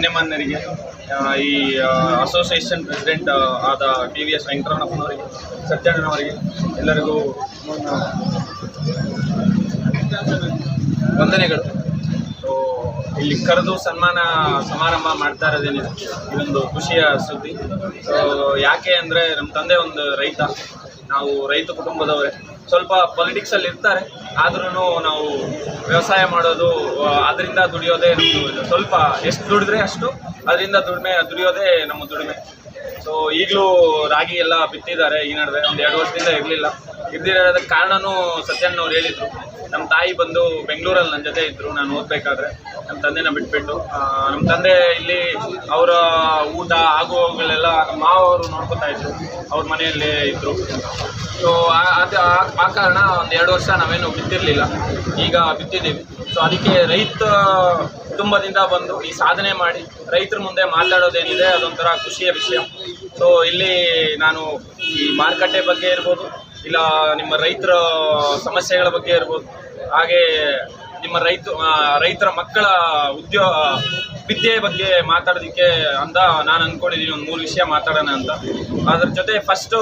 ಗಣ್ಯಮಾನ್ಯರಿಗೆ ಈ association president ಆದ T V S ವೆಂಕಟರಮಣಪ್ಪನವರಿಗೆ ಸತ್ಯಣ್ಣನವರಿಗೆ, ಎಲ್ಲರಿಗೂ ವಂದನೆಗಳು. ಸೊ ಇಲ್ಲಿ ಕರೆದು ಸನ್ಮಾನ ಸಮಾರಂಭ ಮಾಡ್ತಾ ಇರೋದೇನಿದೆ? ಇದೊಂದು ಖುಷಿಯ ಸುದ್ದಿ. ಸೊ ಯಾಕೆ ಅಂದರೆ ನಮ್ಮ ತಂದೆ ಒಂದು ರೈತ. ನಾವು ರೈತ ಕುಟುಂಬದವರೇ. ಸ್ವಲ್ಪ ಪೊಲಿಟಿಕ್ಸಲ್ಲಿ ಇರ್ತಾರೆ. ಆದ್ರೂ ನಾವು ವ್ಯವಸಾಯ ಮಾಡೋದು ಅದರಿಂದ ದುಡಿಯೋದೇ ಸ್ವಲ್ಪ ಎಷ್ಟು ದುಡಿದ್ರೆ ಅಷ್ಟು ಅದರಿಂದ ದುಡಿಮೆ, ದುಡಿಯೋದೇ ನಮ್ಮ ದುಡಿಮೆ. ಸೊ ಈಗಲೂ ರಾಗಿ ಎಲ್ಲ ಬಿತ್ತಿದ್ದಾರೆ ಈ ನಡುವೆ, ಒಂದು ಎರಡು ವರ್ಷದಿಂದ ಇರಲಿಲ್ಲ. ಇದ್ದಿರೋದಕ್ಕೆ ಕಾರಣನೂ ಸತ್ಯಣ್ಣವ್ರು ಹೇಳಿದರು. ನಮ್ಮ ತಾಯಿ ಬಂದು ಬೆಂಗಳೂರಲ್ಲಿ ನನ್ನ ಜೊತೆ ಇದ್ದರು ನಾನು ಓದಬೇಕಾದ್ರೆ. ನಮ್ಮ ತಂದೆನ ಬಿಟ್ಬಿಟ್ಟು ನಮ್ಮ ತಂದೆ ಇಲ್ಲಿ ಅವರ ಊಟ ಆಗು ಹೋಗುಗಳೆಲ್ಲ ನಮ್ಮ ಮಾವ ಅವರು ನೋಡ್ಕೊತಾ ಇದ್ರು, ಅವ್ರ ಮನೆಯಲ್ಲೇ ಇದ್ದರು ಸೊ ಅದು, ಆ- ಆ ಕಾರಣ ಒಂದು ಎರಡು ವರ್ಷ ನಾವೇನು ಬಿತ್ತಿರಲಿಲ್ಲ. ಈಗ ಬಿತ್ತಿದ್ದೀವಿ. ಸೊ ಅದಕ್ಕೆ ರೈತ ಕುಟುಂಬದಿಂದ ಬಂದು ಈ ಸಾಧನೆ ಮಾಡಿ, ರೈತರ ಮುಂದೆ ಮಾತಾಡೋದೇನಿದೆ ಅದೊಂಥರ ಖುಷಿಯ ವಿಷಯ. ಸೊ ಇಲ್ಲಿ ನಾನು ಈ ಮಾರುಕಟ್ಟೆ ಬಗ್ಗೆ ಇರ್ಬೋದು, ಇಲ್ಲ ನಿಮ್ಮ ರೈತರ ಸಮಸ್ಯೆಗಳ ಬಗ್ಗೆ ಇರ್ಬೋದು, ಹಾಗೆ ನಿಮ್ಮ ರೈತ ರೈತರ ಮಕ್ಕಳ ಉದ್ಯೋಗ ವಿದ್ಯೆ ಬಗ್ಗೆ ಮಾತಾಡೋದಕ್ಕೆ ಅಂತ ನಾನು ಅಂದ್ಕೊಂಡಿದ್ದೀನಿ ಒಂದು ಮೂರು ವಿಷಯ ಮಾತಾಡೋಣ ಅಂತ. ಅದ್ರ ಜೊತೆ ಫಸ್ಟು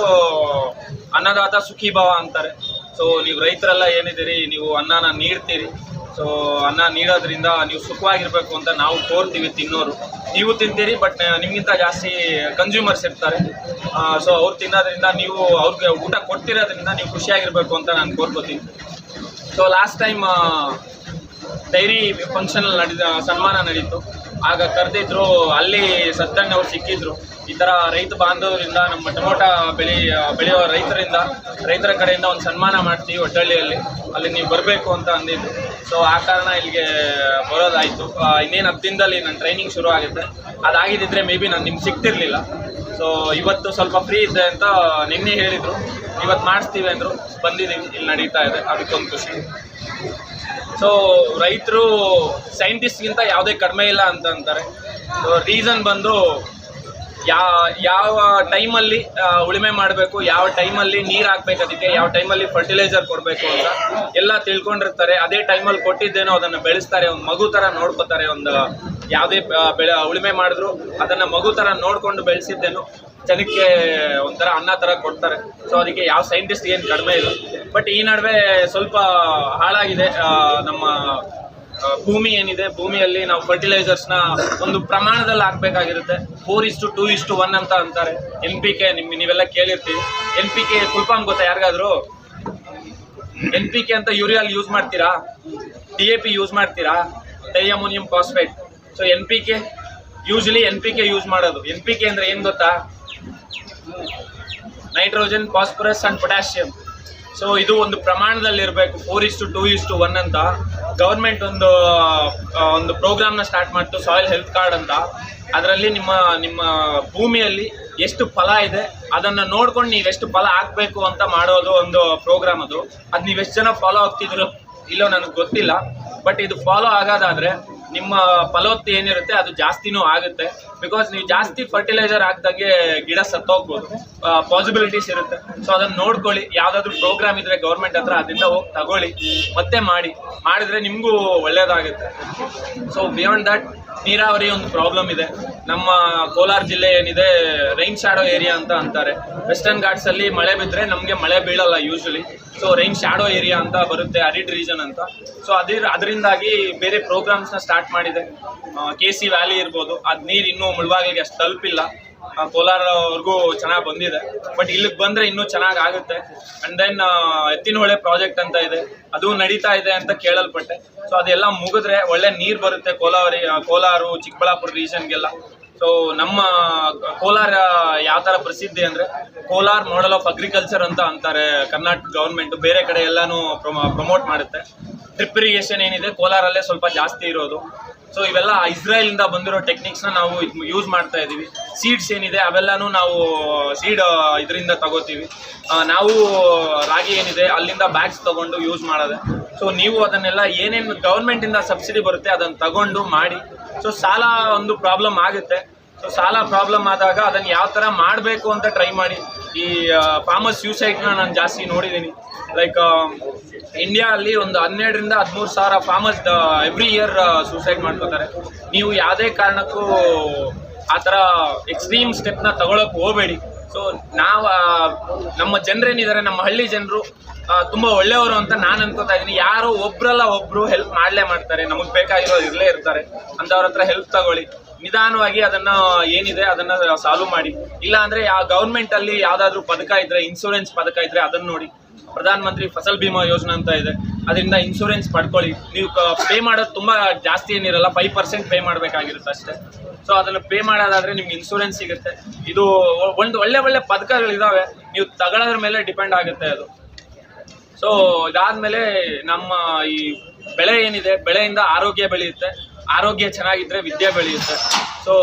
ಅನ್ನದಾತ ಸುಖಿ ಭಾವ ಅಂತಾರೆ. ಸೊ ನೀವು ರೈತರೆಲ್ಲ ಏನಿದ್ದೀರಿ, ನೀವು ಅನ್ನನ ನೀಡ್ತೀರಿ. ಸೊ ಅನ್ನ ನೀಡೋದ್ರಿಂದ ನೀವು ಸುಖವಾಗಿರ್ಬೇಕು ಅಂತ ನಾವು ಕೋರ್ತೀವಿ ತಿನ್ನೋರು. ನೀವು ತಿಂತೀರಿ ಬಟ್ ನಿಮಗಿಂತ ಜಾಸ್ತಿ ಕನ್ಸ್ಯೂಮರ್ಸ್ ಇರ್ತಾರೆ. ಸೊ ಅವ್ರು ತಿನ್ನೋದ್ರಿಂದ ನೀವು ಅವ್ರಿಗೆ ಊಟ ಕೊಡ್ತಿರೋದ್ರಿಂದ ನೀವು ಖುಷಿಯಾಗಿರ್ಬೇಕು ಅಂತ ನಾನು ಕೋರ್ಕೋತೀನಿ. So last time dairy function ನಡೆದ, ಸನ್ಮಾನ ನಡೀತು. ಆಗ ಕರೆದಿದ್ರು, ಅಲ್ಲಿ ಸತ್ತಣ್ಣ ಅವ್ರು ಸಿಕ್ಕಿದ್ರು. ಈ ಥರ ರೈತ ಬಾಂಧವರಿಂದ, ನಮ್ಮ ಟೊಮೊಟ ಬೆಳಿ ಬೆಳೆಯೋ ರೈತರಿಂದ, ರೈತರ ಕಡೆಯಿಂದ ಒಂದು ಸನ್ಮಾನ ಮಾಡ್ತೀವಿ ಒಟ್ಟಳ್ಳಿಯಲ್ಲಿ ಅಲ್ಲಿ ನೀವು ಬರಬೇಕು ಅಂತ ಅಂದಿದ್ದು ಸೊ ಆ ಕಾರಣ ಇಲ್ಲಿಗೆ ಬರೋದಾಯಿತು. ಇನ್ನೇನು ಹತ್ತು ದಿನದಲ್ಲಿ ನನ್ನ ಟ್ರೈನಿಂಗ್ ಶುರು ಆಗುತ್ತೆ. ಅದಾಗಿದ್ದಿದ್ರೆ ಮೇ ಬಿ ನಾನು ನಿಮ್ಗೆ ಸಿಗ್ತಿರ್ಲಿಲ್ಲ. ಸೊ ಇವತ್ತು ಸ್ವಲ್ಪ ಫ್ರೀ ಇದೆ ಅಂತ ನಿನ್ನೆ ಹೇಳಿದರು. ಇವತ್ತು ಮಾಡಿಸ್ತೀವಿ ಅಂದರು. ಬಂದಿದ್ದೀವಿ ಇಲ್ಲಿ ನಡೀತಾ ಇದೆ. ಅದಕ್ಕೊಂದು ಖುಷಿ. ಸೊ ರೈತರು ಸೈಂಟಿಸ್ಟ್ಗಿಂತ ಯಾವುದೇ ಕಡಿಮೆ ಇಲ್ಲ ಅಂತ ಅಂತಾರೆ. ರೀಸನ್ ಬಂದು ಯಾ, ಯಾವ ಟೈಮಲ್ಲಿ ಉಳುಮೆ ಮಾಡಬೇಕು, ಯಾವ ಟೈಮಲ್ಲಿ ನೀರು ಹಾಕ್ಬೇಕು ಅದಕ್ಕೆ, ಯಾವ ಟೈಮಲ್ಲಿ ಫರ್ಟಿಲೈಸರ್ ಕೊಡಬೇಕು ಅಂತ ಎಲ್ಲ ತಿಳ್ಕೊಂಡಿರ್ತಾರೆ. ಅದೇ ಟೈಮಲ್ಲಿ ಕೊಟ್ಟಿದ್ದೇನೋ ಅದನ್ನು ಬೆಳೆಸ್ತಾರೆ, ಒಂದು ಮಗು ಥರ ನೋಡ್ಕೋತಾರೆ, ಒಂದು ಯಾವುದೇ ಬೆಳೆ, ಉಳುಮೆ ಮಾಡಿದ್ರು ಅದನ್ನು ಮಗು ಥರ ನೋಡಿಕೊಂಡು ಬೆಳೆಸಿದ್ದೇನು, ಜನಕ್ಕೆ ಒಂಥರ ಅನ್ನ ಥರ ಕೊಡ್ತಾರೆ. ಸೊ ಅದಕ್ಕೆ ಯಾವ ಸೈಂಟಿಸ್ಟ್ ಏನು ಕಡಿಮೆ ಇಲ್ಲ. ಬಟ್ ಈ ನಡುವೆ ಸ್ವಲ್ಪ ಹಾಳಾಗಿದೆ ನಮ್ಮ ಭೂಮಿ ಏನಿದೆ, ಭೂಮಿಯಲ್ಲಿ ನಾವು ಫರ್ಟಿಲೈಸರ್ಸ್ನ ಒಂದು ಪ್ರಮಾಣದಲ್ಲಿ ಹಾಕ್ಬೇಕಾಗಿರುತ್ತೆ. Four is to two is to one ಅಂತ ಅಂತಾರೆ. ಎನ್ ಪಿ ಕೆ ನಿಮ್ಗೆ ನೀವೆಲ್ಲ ಕೇಳಿರ್ತೀವಿ N P K full form ಗೊತ್ತಾ ಯಾರಿಗಾದ್ರು? ಎನ್ ಪಿ ಕೆ ಅಂತ ಯೂರಿಯಾಲ್ ಯೂಸ್ ಮಾಡ್ತೀರಾ? ಡಿ ಎ ಪಿ ಯೂಸ್ ಮಾಡ್ತೀರಾ? Diammonium phosphate so N P K usually N P K use ಮಾಡೋದು. ಎನ್ ಪಿ ಕೆ ಅಂದರೆ ಏನು ಗೊತ್ತಾ? Nitrogen phosphorus and potassium so ಇದು ಒಂದು ಪ್ರಮಾಣದಲ್ಲಿ ಇರಬೇಕು four is to two is to one ಅಂತ. ಗೌರ್ಮೆಂಟ್ ಒಂದು ಒಂದು ಪ್ರೋಗ್ರಾಮ್ನ ಸ್ಟಾರ್ಟ್ ಮಾಡ್ತು ಸಾಯಿಲ್ ಹೆಲ್ತ್ ಕಾರ್ಡ್ ಅಂತ. ಅದರಲ್ಲಿ ನಿಮ್ಮ ನಿಮ್ಮ ಭೂಮಿಯಲ್ಲಿ ಎಷ್ಟು ಫಲ ಇದೆ, ಅದನ್ನು ನೋಡ್ಕೊಂಡು ನೀವು ಎಷ್ಟು ಫಲ ಹಾಕಬೇಕು ಅಂತ ಮಾಡೋದು ಒಂದು ಪ್ರೋಗ್ರಾಮ್ ಅದು. ಅದು ನೀವೆಷ್ಟು ಜನ ಫಾಲೋ ಆಗ್ತಿದ್ರು ಇಲ್ಲೋ ನನಗೆ ಗೊತ್ತಿಲ್ಲ. ಬಟ್ ಇದು ಫಾಲೋ ಆಗೋದಾದ್ರೆ ನಿಮ್ಮ ಫಲವತ್ತು ಏನಿರುತ್ತೆ ಅದು ಜಾಸ್ತಿನೂ ಆಗುತ್ತೆ. ಬಿಕಾಸ್ ನೀವು ಜಾಸ್ತಿ ಫರ್ಟಿಲೈಸರ್ ಹಾಕ್ದಾಗೆ ಗಿಡ ಸತ್ತೋಗ್ಬೋದು. ಪಾಸಿಬಿಲಿಟೀಸ್ ಇರುತ್ತೆ. ಸೊ ಅದನ್ನ ನೋಡ್ಕೊಳ್ಳಿ. ಯಾವುದಾದ್ರೂ ಪ್ರೋಗ್ರಾಮ್ ಇದ್ರೆ ಗೌರ್ಮೆಂಟ್ ಹತ್ರ ಅದರಿಂದ ಹೋಗಿ ತಗೊಳ್ಳಿ. ಮತ್ತೆ ಮಾಡಿ. ಮಾಡಿದ್ರೆ ನಿಮಗೂ ಒಳ್ಳೆಯದಾಗುತ್ತೆ ಸೊ ಬಿಯಾಂಡ್ ದಟ್ ನೀರಾವರಿ ಒಂದು ಪ್ರಾಬ್ಲಮ್ ಇದೆ. ನಮ್ಮ ಕೋಲಾರ ಜಿಲ್ಲೆ ಏನಿದೆ ರೈನ್ ಶಾಡೋ ಏರಿಯಾ ಅಂತ ಅಂತಾರೆ. ವೆಸ್ಟರ್ನ್ ಘಾಟ್ಸಲ್ಲಿ ಮಳೆ ಬಿದ್ದರೆ ನಮಗೆ ಮಳೆ ಬೀಳಲ್ಲ usually so rain shadow area ಅಂತ ಬರುತ್ತೆ ಅರಿಡ್ ರೀಜನ್ ಅಂತ. ಸೊ ಅದ್ರ ಅದರಿಂದಾಗಿ ಬೇರೆ ಪ್ರೋಗ್ರಾಮ್ಸ್ನ ಸ್ಟಾರ್ಟ್ ಮಾಡಿದೆ. ಕೆ ಸಿ ವ್ಯಾಲಿ ಇರ್ಬೋದು, ಅದು ನೀರು ಇನ್ನೂ ಮುಳುಬಾಗಿಲಿಗೆ ಅಷ್ಟು ತಲುಪಿಲ್ಲ. ಕೋಲಾರವರೆಗೂ ಚೆನ್ನಾಗಿ ಬಂದಿದೆ. ಬಟ್ ಇಲ್ಲಿಗೆ ಬಂದರೆ ಇನ್ನೂ ಚೆನ್ನಾಗಿ ಆಗುತ್ತೆ. ಆ್ಯಂಡ್ ದೆನ್ ಎತ್ತಿನಹೊಳೆ ಪ್ರಾಜೆಕ್ಟ್ ಅಂತ ಇದೆ. ಅದು ನಡೀತಾ ಇದೆ ಅಂತ ಕೇಳಲ್ಪಟ್ಟೆ. ಸೊ ಅದೆಲ್ಲ ಮುಗಿದ್ರೆ ಒಳ್ಳೆ ನೀರು ಬರುತ್ತೆ ಕೋಲಾವರಿ ಕೋಲಾರು, ಚಿಕ್ಕಬಳ್ಳಾಪುರ ರೀಜನ್ಗೆಲ್ಲ ಸೊ ನಮ್ಮ ಕೋಲಾರ ಯಾವ ಥರ ಪ್ರಸಿದ್ಧಿ ಅಂದರೆ ಕೋಲಾರ್ ಮಾಡಲ್ ಆಫ್ ಅಗ್ರಿಕಲ್ಚರ್ ಅಂತ ಅಂತಾರೆ ಕರ್ನಾಟಕ ಗೌರ್ಮೆಂಟ್ ಬೇರೆ ಕಡೆ ಎಲ್ಲಾನು ಪ್ರಮೋಟ್ ಮಾಡುತ್ತೆ. ಡ್ರಿಪ್ ಇರಿಗೇಷನ್ ಏನಿದೆ ಕೋಲಾರಲ್ಲೇ ಸ್ವಲ್ಪ ಜಾಸ್ತಿ ಇರೋದು. ಸೊ ಇವೆಲ್ಲ ಇಸ್ರೇಲಿಂದ ಬಂದಿರೋ ಟೆಕ್ನಿಕ್ಸ್ನ ನಾವು ಯೂಸ್ ಮಾಡ್ತಾ ಇದ್ದೀವಿ ಸೀಡ್ಸ್ ಏನಿದೆ, ಅವೆಲ್ಲನೂ ನಾವು ಸೀಡ್ ಇದರಿಂದ ತಗೋತೀವಿ. ನಾವು ರಾಗಿ ಏನಿದೆ, ಅಲ್ಲಿಂದ ಬ್ಯಾಗ್ಸ್ ತಗೊಂಡು ಯೂಸ್ ಮಾಡೋದೆ. ಸೊ ನೀವು ಅದನ್ನೆಲ್ಲ ಏನೇನು ಗೌರ್ಮೆಂಟಿಂದ ಸಬ್ಸಿಡಿ ಬರುತ್ತೆ ಅದನ್ನು ತಗೊಂಡು ಮಾಡಿ. ಸೊ ಸಾಲ ಒಂದು ಪ್ರಾಬ್ಲಮ್ ಆಗುತ್ತೆ. ಸೊ ಸಾಲ ಪ್ರಾಬ್ಲಮ್ ಆದಾಗ ಅದನ್ನು ಯಾವ ಥರ ಮಾಡಬೇಕು ಅಂತ ಟ್ರೈ ಮಾಡಿ. ಈ ಫಾರ್ಮಸ್ ಸ್ಯೂಸೈಡ್ನ ನಾನು ಜಾಸ್ತಿ ನೋಡಿದ್ದೀನಿ ಲೈಕ್ ಇಂಡಿಯಾ ಅಲ್ಲಿ ಒಂದು ಹನ್ನೆರಡರಿಂದ ಹದಿಮೂರು ಸಾವಿರ ಫಾರ್ಮರ್ಸ್ ಎವ್ರಿ ಇಯರ್ ಸೂಸೈಡ್ ಮಾಡ್ಕೋತಾರೆ. ನೀವು ಯಾವುದೇ ಕಾರಣಕ್ಕೂ ಆ ಥರ ಎಕ್ಸ್ಟ್ರೀಮ್ ಸ್ಟೆಪ್ನ ತಗೊಳಕ್ ಹೋಗಬೇಡಿ. ಸೊ ನಾವು ನಮ್ಮ ಜನರೇನಿದ್ದಾರೆ ನಮ್ಮ ಹಳ್ಳಿ ಜನರು ತುಂಬ ಒಳ್ಳೆಯವರು ಅಂತ ನಾನು ಅನ್ಕೋತಾ ಇದ್ದೀನಿ. ಯಾರು ಒಬ್ರಲ್ಲ ಒಬ್ಬರು ಹೆಲ್ಪ್ ಮಾಡಲೇ ಮಾಡ್ತಾರೆ. ನಮಗೆ ಬೇಕಾಗಿರೋ ಇರಲೇ ಇರ್ತಾರೆ. ಅಂಥವ್ರ ಹತ್ರ ಹೆಲ್ಪ್ ತಗೊಳ್ಳಿ. ನಿಧಾನವಾಗಿ ಅದನ್ನ ಏನಿದೆ, ಅದನ್ನ ಸಾಲ್ವ್ ಮಾಡಿ. ಇಲ್ಲ ಅಂದ್ರೆ ಯಾವ ಗೌರ್ಮೆಂಟಲ್ಲಿ ಯಾವ್ದಾದ್ರು ಪದಕ ಇದ್ರೆ ಇನ್ಶೂರೆನ್ಸ್ ಪದಕ ಇದ್ರೆ ಅದನ್ನ ನೋಡಿ. ಪ್ರಧಾನ ಮಂತ್ರಿ ಫಸಲ್ ಬಿಮಾ ಯೋಜನೆ ಅಂತ ಇದೆ. ಅದರಿಂದ ಇನ್ಶೂರೆನ್ಸ್ ಪಡ್ಕೊಳ್ಳಿ. ನೀವು ಪೇ ಮಾಡೋದು ತುಂಬ ಜಾಸ್ತಿ ಏನಿರಲ್ಲ ಫೈವ್ ಪರ್ಸೆಂಟ್ ಪೇ ಮಾಡಬೇಕಾಗಿರುತ್ತೆ ಅಷ್ಟೇ. ಸೊ ಅದನ್ನು ಪೇ ಮಾಡೋದಾದ್ರೆ ನಿಮ್ಗೆ ಇನ್ಶೂರೆನ್ಸ್ ಸಿಗುತ್ತೆ. ಇದು ಒಂದು ಒಳ್ಳೆ ಒಳ್ಳೆ ಪದಕಗಳಿದ್ದಾವೆ ನೀವು ತಗೊಳ್ಳೋದ್ರ ಮೇಲೆ ಡಿಪೆಂಡ್ ಆಗುತ್ತೆ ಅದು. ಸೊ ಇದಾದ್ಮೇಲೆ ನಮ್ಮ ಈ ಬೆಳೆ ಏನಿದೆ, ಬೆಳೆಯಿಂದ ಆರೋಗ್ಯ ಬೆಳೆಯುತ್ತೆ. ಆರೋಗ್ಯ ಚೆನ್ನಾಗಿದ್ದರೆ ವಿದ್ಯೆ ಬೆಳೆಯುತ್ತೆ. ಸೊ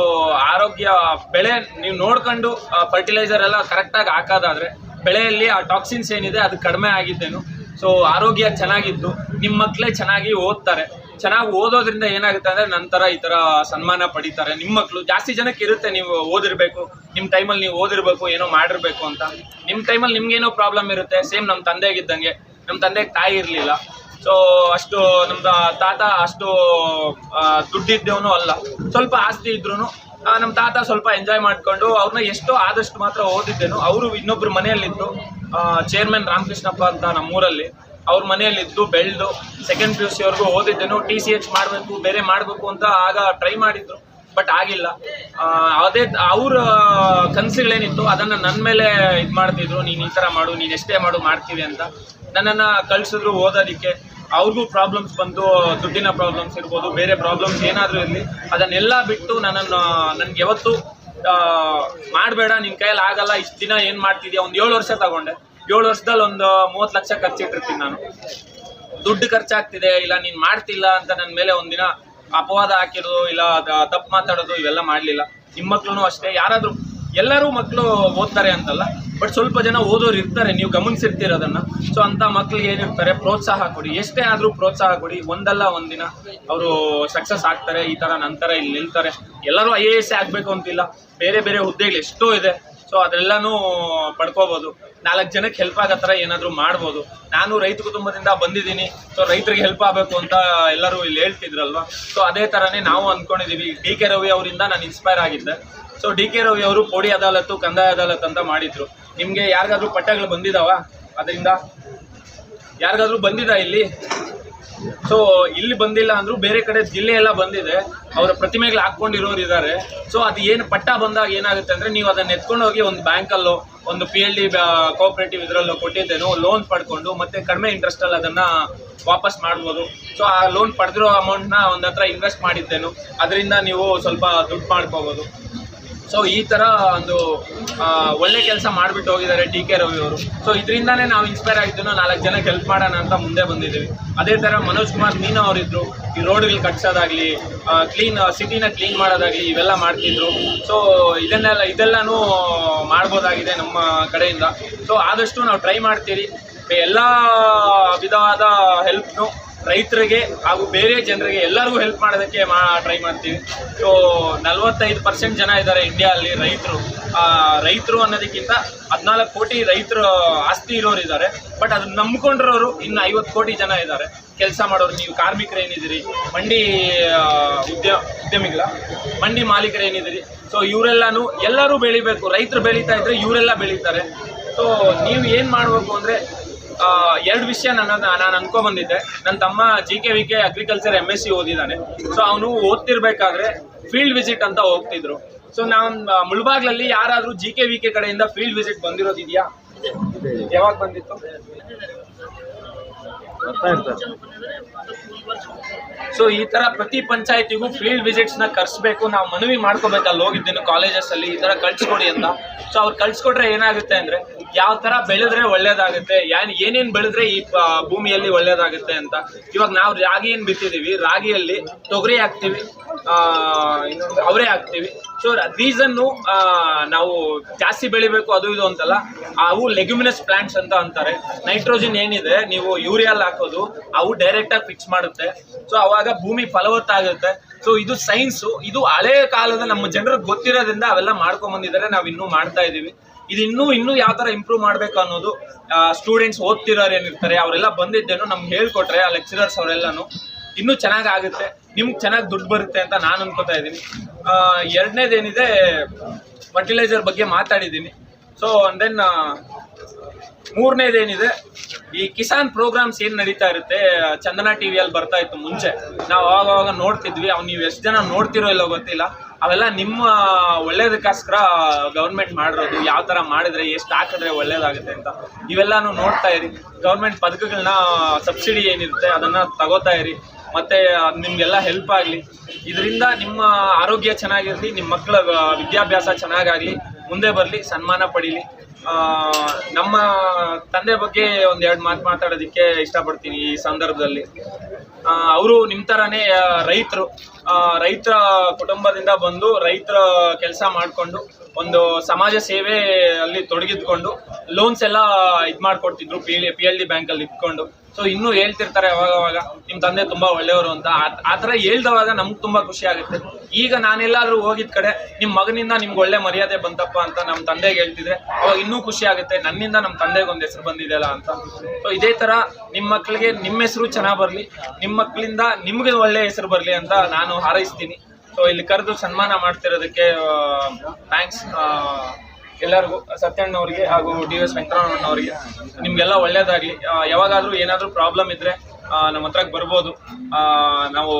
ಆರೋಗ್ಯ, ಬೆಳೆ ನೀವು ನೋಡ್ಕೊಂಡು ಫರ್ಟಿಲೈಸರ್ ಎಲ್ಲ ಕರೆಕ್ಟಾಗಿ ಹಾಕೋದಾದ್ರೆ ಬೆಳೆಯಲ್ಲಿ ಆ ಟಾಕ್ಸಿನ್ಸ್ ಏನಿದೆ ಅದು ಕಡಿಮೆ ಆಗಿದ್ದೇನು. ಸೊ ಆರೋಗ್ಯ ಚೆನ್ನಾಗಿದ್ದು ನಿಮ್ಮ ಮಕ್ಕಳೇ ಚೆನ್ನಾಗಿ ಓದ್ತಾರೆ. ಚೆನ್ನಾಗಿ ಓದೋದ್ರಿಂದ ಏನಾಗುತ್ತೆ ಅಂದ್ರೆ ನಂತರ ಈ ಥರ ಸನ್ಮಾನ ಪಡಿತಾರೆ. ನಿಮ್ಮ ಮಕ್ಕಳು ಜಾಸ್ತಿ ಜನಕ್ಕೆ ಇರುತ್ತೆ ನೀವು ಓದಿರಬೇಕು ನಿಮ್ಮ ಟೈಮಲ್ಲಿ ನೀವು ಓದಿರ್ಬೇಕು, ಏನೋ ಮಾಡಿರಬೇಕು ಅಂತ. ನಿಮ್ಮ ಟೈಮಲ್ಲಿ ನಿಮ್ಗೇನೋ ಪ್ರಾಬ್ಲಮ್ ಇರುತ್ತೆ ಸೇಮ್ ನಮ್ಮ ತಂದೆಗಿದ್ದಂಗೆ. ನಮ್ಮ ತಂದೆಗೆ ತಾಯಿ ಇರಲಿಲ್ಲ. ಸೊ ಅಷ್ಟು ನಮ್ದು ತಾತ ಅಷ್ಟು ದುಡ್ಡಿದ್ದೇವನು ಅಲ್ಲ. ಸ್ವಲ್ಪ ಆಸ್ತಿ ಇದ್ರು ನಮ್ಮ ತಾತ ಸ್ವಲ್ಪ ಎಂಜಾಯ್ ಮಾಡಿಕೊಂಡು ಅವ್ರನ್ನ ಎಷ್ಟೋ ಆದಷ್ಟು ಮಾತ್ರ ಓದಿದ್ದೇನು. ಅವರು ಇನ್ನೊಬ್ರು ಮನೆಯಲ್ಲಿದ್ದು ಚೇರ್ಮನ್ ರಾಮಕೃಷ್ಣಪ್ಪ ಅಂತ ನಮ್ಮೂರಲ್ಲಿ. ಅವ್ರ ಮನೆಯಲ್ಲಿದ್ದು ಬೆಳೆದು ಸೆಕೆಂಡ್ ಪಿ ಯು ಸಿವರೆಗೂ ಓದಿದ್ದೇನು. ಟಿ ಸಿ ಎಚ್ ಮಾಡಬೇಕು, ಬೇರೆ ಮಾಡಬೇಕು ಅಂತ ಆಗ ಟ್ರೈ ಮಾಡಿದ್ರು ಬಟ್ ಆಗಿಲ್ಲ. ಅದೇ ಅವ್ರ ಕನಸುಗಳೇನಿತ್ತು, ಅದನ್ನ ನನ್ನ ಮೇಲೆ ಇದು ಮಾಡ್ತಿದ್ರು. ನೀನು ಈ ಥರ ಮಾಡು, ನೀನು ಎಷ್ಟೇ ಮಾಡು, ಮಾಡ್ತೀವಿ ಅಂತ. ನನ್ನನ್ನು ಕಳಿಸಿದ್ರು ಓದೋದಕ್ಕೆ. ಅವ್ರಿಗೂ ಪ್ರಾಬ್ಲಮ್ಸ್ ಬಂದು, ದುಡ್ಡಿನ ಪ್ರಾಬ್ಲಮ್ಸ್ ಇರ್ಬೋದು, ಬೇರೆ ಪ್ರಾಬ್ಲಮ್ಸ್ ಏನಾದರೂ ಇರಲಿ, ಅದನ್ನೆಲ್ಲ ಬಿಟ್ಟು ನನ್ನನ್ನು, ನನಗೆ ಯಾವತ್ತು ಮಾಡಬೇಡ ನಿನ್ನ ಕೈಯಲ್ಲಿ ಆಗಲ್ಲ, ಇಷ್ಟು ದಿನ ಏನು ಮಾಡ್ತಿದ್ಯಾ? ಒಂದು ಏಳು ವರ್ಷ ತಗೊಂಡೆ. ಏಳು ವರ್ಷದಲ್ಲಿ ಒಂದು ಮೂವತ್ತು ಲಕ್ಷ ಖರ್ಚಿಟ್ಟಿರ್ತೀನಿ ನಾನು. ದುಡ್ಡು ಖರ್ಚಾಗ್ತಿದೆ, ಇಲ್ಲ ನೀನು ಮಾಡ್ತಿಲ್ಲ ಅಂತ ನನ್ನ ಮೇಲೆ ಒಂದಿನ ಅಪವಾದ ಹಾಕಿರೋದು, ಇಲ್ಲ ತಪ್ಪು ಮಾತಾಡೋದು, ಇವೆಲ್ಲ ಮಾಡಲಿಲ್ಲ. ನಿಮ್ಮ ಮಕ್ಕಳು ಅಷ್ಟೇ. ಯಾರಾದರೂ, ಎಲ್ಲರೂ ಮಕ್ಕಳು ಓದ್ತಾರೆ ಅಂತಲ್ಲ. ಬಟ್ ಸ್ವಲ್ಪ ಜನ ಓದೋರು ಇರ್ತಾರೆ, ನೀವು ಗಮನಿಸಿರ್ತೀರೋದನ್ನ ಸೊ ಅಂಥ ಮಕ್ಳಿಗೆ ಏನಿರ್ತಾರೆ ಪ್ರೋತ್ಸಾಹ ಕೊಡಿ. ಎಷ್ಟೇ ಆದರೂ ಪ್ರೋತ್ಸಾಹ ಕೊಡಿ. ಒಂದಲ್ಲ ಒಂದಿನ ಅವರು ಸಕ್ಸಸ್ ಆಗ್ತಾರೆ, ಈ ಥರ ನಂತರ ಇಲ್ಲಿ ನಿಲ್ತಾರೆ. ಎಲ್ಲರೂ ಐ ಎ ಎಸ್ ಆಗಬೇಕು ಅಂತಿಲ್ಲ. ಬೇರೆ ಬೇರೆ ಹುದ್ದೆಗಳು ಎಷ್ಟೋ ಇದೆ. ಸೊ ಅದೆಲ್ಲನೂ ಪಡ್ಕೋಬೋದು. ನಾಲ್ಕು ಜನಕ್ಕೆ ಹೆಲ್ಪ್ ಆಗೋ ಥರ ಏನಾದರೂ ಮಾಡ್ಬೋದು. ನಾನು ರೈತ ಕುಟುಂಬದಿಂದ ಬಂದಿದ್ದೀನಿ. ಸೊ ರೈತರಿಗೆ ಹೆಲ್ಪ್ ಆಗಬೇಕು ಅಂತ ಎಲ್ಲರೂ ಇಲ್ಲಿ ಹೇಳ್ತಿದ್ರಲ್ವಾ? ಸೊ ಅದೇ ಥರನೇ ನಾವು ಅಂದ್ಕೊಂಡಿದ್ದೀವಿ ಡಿ ಕೆ ರವಿ ಅವರಿಂದ ನಾನು ಇನ್ಸ್ಪೈರ್ ಆಗಿದ್ದೆ. ಸೊ ಡಿ ಕೆ ರವಿ ಅವರು ಪೋಡಿ ಅದಾಲತ್ತು, ಕಂದಾಯ ಅದಾಲತ್ ಅಂತ ಮಾಡಿದ್ರು. ನಿಮಗೆ ಯಾರಿಗಾದ್ರೂ ಪಟ್ಟಗಳು ಬಂದಿದಾವ? ಅದರಿಂದ ಯಾರಿಗಾದ್ರೂ ಬಂದಿದ ಇಲ್ಲಿ? ಸೊ ಇಲ್ಲಿ ಬಂದಿಲ್ಲ ಅಂದ್ರೂ ಬೇರೆ ಕಡೆ ಜಿಲ್ಲೆ ಎಲ್ಲ ಬಂದಿದೆ. ಅವರ ಪ್ರತಿಮೆಗಳು ಹಾಕೊಂಡಿರೋರು ಇದ್ದಾರೆ ಸೊ ಅದು ಏನು ಪಟ್ಟ ಬಂದಾಗ ಏನಾಗುತ್ತೆ ಅಂದ್ರೆ ನೀವು ಅದನ್ನ ಎತ್ಕೊಂಡು ಹೋಗಿ ಒಂದು ಬ್ಯಾಂಕಲ್ಲೋ, ಒಂದು ಪಿ ಎಲ್ ಡಿ ಕೋಆಪರೇಟಿವ್ ಇದರಲ್ಲೋ ಕೊಟ್ಟಿದ್ದೇನೋ ಲೋನ್ ಪಡ್ಕೊಂಡು ಮತ್ತೆ ಕಡಿಮೆ ಇಂಟ್ರೆಸ್ಟಲ್ಲಿ ಅದನ್ನ ವಾಪಸ್ ಮಾಡ್ಬೋದು. ಸೊ ಆ ಲೋನ್ ಪಡೆದಿರೋ ಅಮೌಂಟ್ನ ಒಂದ್ ಹತ್ರ ಇನ್ವೆಸ್ಟ್ ಮಾಡಿದ್ದೇನು. ಅದರಿಂದ ನೀವು ಸ್ವಲ್ಪ ದುಡ್ಡು ಮಾಡ್ಕೋಬೋದು. ಸೊ ಈ ತರ ಒಂದು ಒಳ್ಳೆ ಕೆಲಸ ಮಾಡಿಬಿಟ್ಟು ಹೋಗಿದ್ದಾರೆ ಟಿ ಕೆ ರವಿ ಅವರು. ಸೊ ಇದರಿಂದಾನೇ ನಾವು ಇನ್ಸ್ಪೈರ್ ಆಗಿದ್ದು ನಾಲ್ಕು ಜನಕ್ಕೆ ಹೆಲ್ಪ್ ಮಾಡೋಣ ಅಂತ ಮುಂದೆ ಬಂದಿದ್ದೀವಿ. ಅದೇ ತರ ಮನೋಜ್ ಕುಮಾರ್ ಮೀನಾ ಅವರಿದ್ರು, ಈ ರೋಡ್ಗಳು ಕಟ್ಸೋದಾಗ್ಲಿ ಕ್ಲೀನ್ ಸಿಟಿನ ಕ್ಲೀನ್ ಮಾಡೋದಾಗ್ಲಿ, ಇವೆಲ್ಲ ಮಾಡ್ತಿದ್ರು. ಸೊ ಇದನ್ನೆಲ್ಲ, ಇದೆಲ್ಲನೂ ಮಾಡ್ಬೋದಾಗಿದೆ ನಮ್ಮ ಕಡೆಯಿಂದ. ಸೊ ಆದಷ್ಟು ನಾವು ಟ್ರೈ ಮಾಡ್ತೀರಿ. ಎಲ್ಲ ವಿಧವಾದ ಹೆಲ್ಪ್ನು ರೈತರಿಗೆ ಹಾಗೂ ಬೇರೆ ಜನರಿಗೆ ಎಲ್ಲರಿಗೂ ಹೆಲ್ಪ್ ಮಾಡೋದಕ್ಕೆ ಮಾ ಟ್ರೈ ಮಾಡ್ತೀವಿ. ಸೊ ನಲ್ವತ್ತೈದು ಪರ್ಸೆಂಟ್ ಜನ ಇದ್ದಾರೆ ಇಂಡಿಯಾದಲ್ಲಿ ರೈತರು. ರೈತರು ಅನ್ನೋದಕ್ಕಿಂತ ಹದಿನಾಲ್ಕು ಕೋಟಿ ರೈತರು ಆಸ್ತಿ ಇರೋರು ಇದ್ದಾರೆ. ಬಟ್ ಅದನ್ನ ನಂಬ್ಕೊಂಡಿರೋರು ಇನ್ನು ಐವತ್ತು ಕೋಟಿ ಜನ ಇದ್ದಾರೆ. ಕೆಲಸ ಮಾಡೋರು ನೀವು ಕಾರ್ಮಿಕರು ಏನಿದ್ದೀರಿ? ಮಂಡಿ ಆ, ಉದ್ಯ ಉದ್ಯಮಿಗಳ ಮಂಡಿ ಮಾಲೀಕರು ಏನಿದ್ದೀರಿ? ಸೊ ಇವರೆಲ್ಲಾನು ಎಲ್ಲರೂ ಬೆಳಿಬೇಕು. ರೈತರು ಬೆಳೀತಾ ಇದ್ರೆ ಇವರೆಲ್ಲ ಬೆಳೀತಾರೆ. ಸೊ ನೀವು ಏನು ಮಾಡಬೇಕು ಅಂದರೆ ಎರಡು ವಿಷಯ ನನ್ನ ನಾನು ಅನ್ಕೊಂಬಂದಿದ್ದೆ. ನನ್ನ ತಮ್ಮ G K V K agriculture M S C ಓದಿದ್ದಾನೆ so ಅವನು ಓದ್ತಿರ್ಬೇಕಾದ್ರೆ ಫೀಲ್ಡ್ ವಿಸಿಟ್ ಅಂತ ಹೋಗ್ತಿದ್ರು. ಸೊ ನಾನ್ ಮುಳ್ಬಾಗ್ಲಲ್ಲಿ ಯಾರಾದರೂ ಜಿ ಕೆ ವಿ ಕೆ ಕಡೆಯಿಂದ ಫೀಲ್ಡ್ ವಿಸಿಟ್ ಬಂದಿರೋದಿದೆಯಾ? ಯಾವಾಗ ಬಂದಿತ್ತು? ಸೊ ಈ ತರ ಪ್ರತಿ ಪಂಚಾಯತಿಗೂ ಫೀಲ್ಡ್ ವಿಸಿಟ್ಸ್ನ ಕರ್ಸ್ಬೇಕು. ನಾವು ಮನವಿ ಮಾಡ್ಕೋಬೇಕು. ಅಲ್ಲಿ ಹೋಗಿದ್ದೇನು ಕಾಲೇಜಸ್ ಅಲ್ಲಿ. ಈ ತರ ಕಳ್ಸ್ಕೊಡಿ ಅಂತ. ಸೊ ಅವ್ರು ಕಳ್ಸ್ಕೊಟ್ರೆ ಏನಾಗುತ್ತೆ ಅಂದ್ರೆ ಯಾವ ತರ ಬೆಳೆದ್ರೆ ಒಳ್ಳೇದಾಗುತ್ತೆ ಯಾನ್ ಏನೇನ್ ಬೆಳೆದ್ರೆ ಈ ಭೂಮಿಯಲ್ಲಿ ಒಳ್ಳೇದಾಗುತ್ತೆ ಅಂತ. ಇವಾಗ ನಾವು ರಾಗಿ ಏನ್ ಬಿತ್ತಿದೀವಿ ರಾಗಿಯಲ್ಲಿ ತೊಗರಿ ಹಾಕ್ತಿವಿ ಆ, ಅವರೇ ಹಾಕ್ತಿವಿ. ಸೊ ರೀಸನ್ನು ನಾವು ಜಾಸ್ತಿ ಬೆಳಿಬೇಕು ಅದು ಇದು ಅಂತಲ್ಲ. ಅವು ಲೆಗ್ಯುಮಿನಸ್ ಪ್ಲಾಂಟ್ಸ್ ಅಂತ ಅಂತಾರೆ. ನೈಟ್ರೋಜನ್ ಏನಿದೆ ನೀವು ಯೂರಿಯಲ್ ಹಾಕೋದು ಅವು ಡೈರೆಕ್ಟಾಗಿ ಫಿಕ್ಸ್ ಮಾಡುತ್ತೆ. ಸೊ ಅವಾಗ ಭೂಮಿ ಫಲವತ್ತಾಗುತ್ತೆ. ಸೊ ಇದು ಸೈನ್ಸು ಇದು ಹಳೆಯ ಕಾಲದ ನಮ್ಮ ಜನರಿಗೆ ಗೊತ್ತಿರೋದ್ರಿಂದ ಅವೆಲ್ಲ ಮಾಡ್ಕೊಂಡ್ ಬಂದಿದ್ದಾರೆ ನಾವು ಇನ್ನೂ ಮಾಡ್ತಾ ಇದೀವಿ. ಇದು ಇನ್ನೂ ಇನ್ನೂ ಯಾವ ಥರ ಇಂಪ್ರೂವ್ ಮಾಡಬೇಕು ಅನ್ನೋದು ಸ್ಟೂಡೆಂಟ್ಸ್ ಓದ್ತಿರೋರು ಏನಿರ್ತಾರೆ, ಅವರೆಲ್ಲ ಬಂದಿದ್ದೇನು ನಮ್ಗೆ ಹೇಳ್ಕೊಟ್ರೆ ಆ ಲೆಕ್ಚರರ್ಸ್ ಅವರೆಲ್ಲನೂ ಇನ್ನೂ ಚೆನ್ನಾಗಿ ಆಗುತ್ತೆ, ನಿಮ್ಗೆ ಚೆನ್ನಾಗಿ ದುಡ್ಡು ಬರುತ್ತೆ ಅಂತ ನಾನು ಅನ್ಕೋತಾ ಇದ್ದೀನಿ. ಎರಡನೇದೇನಿದೆ ಫರ್ಟಿಲೈಸರ್ ಬಗ್ಗೆ ಮಾತಾಡಿದ್ದೀನಿ. ಸೊ ಅಂಡ್ ದೆನ್ ಮೂರನೇದೇನಿದೆ, ಈ ಕಿಸಾನ್ ಪ್ರೋಗ್ರಾಮ್ಸ್ ಏನು ನಡೀತಾ ಇರುತ್ತೆ ಚಂದನ ಟಿವಿಯಲ್ಲಿ ಬರ್ತಾ ಇತ್ತು ಮುಂಚೆ. ನಾವು ಅವಾಗ ನೋಡ್ತಿದ್ವಿ ಅವ್ನು ನೀವು ಎಷ್ಟು ಜನ ನೋಡ್ತಿರೋ ಇಲ್ಲೋ ಗೊತ್ತಿಲ್ಲ. ಅವೆಲ್ಲ ನಿಮ್ಮ ಒಳ್ಳೇದಕ್ಕೋಸ್ಕರ ಗೌರ್ಮೆಂಟ್ ಮಾಡಿರೋದು, ಯಾವ ಥರ ಮಾಡಿದ್ರೆ, ಎಷ್ಟು ಹಾಕಿದ್ರೆ ಒಳ್ಳೇದಾಗುತ್ತೆ ಅಂತ. ಇವೆಲ್ಲನೂ ನೋಡ್ತಾ ಇರಿ. ಗೌರ್ಮೆಂಟ್ ಪದಕಗಳನ್ನ ಸಬ್ಸಿಡಿ ಏನಿರುತ್ತೆ, ಅದನ್ನು ತಗೋತಾ ಇರಿ. ಮತ್ತು ನಿಮಗೆಲ್ಲ ಹೆಲ್ಪ್ ಆಗಲಿ. ಇದರಿಂದ ನಿಮ್ಮ ಆರೋಗ್ಯ ಚೆನ್ನಾಗಿರಲಿ, ನಿಮ್ಮ ಮಕ್ಕಳ ವಿದ್ಯಾಭ್ಯಾಸ ಚೆನ್ನಾಗಾಗಲಿ, ಮುಂದೆ ಬರಲಿ, ಸನ್ಮಾನ ಪಡೀಲಿ. ನಮ್ಮ ತಂದೆ ಬಗ್ಗೆ ಒಂದೆರಡು ಮಾತು ಮಾತಾಡೋದಕ್ಕೆ ಇಷ್ಟಪಡ್ತೀನಿ ಈ ಸಂದರ್ಭದಲ್ಲಿ. ಅವರು ನಿಮ್ಮ ಥರನೇ ರೈತರು. ರೈತರ ಕುಟುಂಬದಿಂದ ಬಂದು ರೈತರ ಕೆಲಸ ಮಾಡಿಕೊಂಡು, ಒಂದು ಸಮಾಜ ಸೇವೆ ಅಲ್ಲಿ ತೊಡಗಿದ್ಕೊಂಡು ಲೋನ್ಸ್ ಎಲ್ಲ ಇದು ಮಾಡ್ಕೊಡ್ತಿದ್ರು ಪಿ ಪಿ ಎಲ್ ಡಿ ಬ್ಯಾಂಕಲ್ಲಿ ಇಟ್ಕೊಂಡು ಸೊ ಇನ್ನೂ ಹೇಳ್ತಿರ್ತಾರೆ ಅವಾಗ ಅವಾಗ ನಿಮ್ಮ ತಂದೆ ತುಂಬಾ ಒಳ್ಳೆಯವರು ಅಂತ. ಆ- ಆ ಥರ ಹೇಳ್ದವಾಗ ನಮ್ಗೆ ತುಂಬಾ ಖುಷಿ ಆಗುತ್ತೆ. ಈಗ ನಾನೆಲ್ಲಾದ್ರೂ ಹೋಗಿದ್ ಕಡೆ ನಿಮ್ಮ ಮಗನಿಂದ ನಿಮ್ಗೆ ಒಳ್ಳೆ ಮರ್ಯಾದೆ ಬಂತಪ್ಪ ಅಂತ ನಮ್ಮ ತಂದೆಗೆ ಹೇಳ್ತಿದ್ರೆ, ಅವಾಗ ಇನ್ನೂ ಖುಷಿ ಆಗುತ್ತೆ, ನನ್ನಿಂದ ನಮ್ಮ ತಂದೆಗೆ ಒಂದು ಹೆಸರು ಬಂದಿದೆಯಲ್ಲ ಅಂತ. ಸೊ ಇದೇ ತರ ನಿಮ್ಮ ಮಕ್ಕಳಿಗೆ ನಿಮ್ಮ ಹೆಸರು ಚೆನ್ನಾಗಿ ಬರಲಿ ನಿಮ್ಮ ಮಕ್ಕಳಿಂದ ನಿಮಗೆ ಒಳ್ಳೆ ಹೆಸರು ಬರಲಿ ಅಂತ ನಾನು ಹಾರೈಸ್ತೀನಿ. ಸೊ ಇಲ್ಲಿ ಕರೆದು ಸನ್ಮಾನ ಮಾಡ್ತಿರೋದಕ್ಕೆ ಥ್ಯಾಂಕ್ಸ್ ಎಲ್ಲರಿಗೂ ಸತ್ಯಣ್ಣವ್ರಿಗೆ ಹಾಗೂ ಡಿ ಎಸ್ ವೆಂಕಟರಮಣ್ಣವ್ರಿಗೆ ನಿಮಗೆಲ್ಲ ಒಳ್ಳೇದಾಗಲಿ. ಯಾವಾಗಾದರೂ ಏನಾದರೂ ಪ್ರಾಬ್ಲಮ್ ಇದ್ದರೆ ನಮ್ಮ ಹತ್ರಕ್ಕೆ ಬರ್ಬೋದು. ನಾವು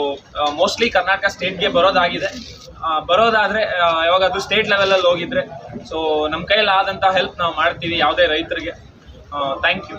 ಮೋಸ್ಟ್ಲಿ ಕರ್ನಾಟಕ ಸ್ಟೇಟ್ಗೆ ಬರೋದಾಗಿದೆ. ಬರೋದಾದರೆ ಯಾವಾಗಾದ್ರೂ ಸ್ಟೇಟ್ ಲೆವೆಲಲ್ಲಿ ಹೋಗಿದ್ರೆ ಸೊ ನಮ್ಮ ಕೈಯಲ್ಲಿ ಆದಂಥ ಹೆಲ್ಪ್ ನಾವು ಮಾಡ್ತೀವಿ ಯಾವುದೇ ರೈತರಿಗೆ. Thank you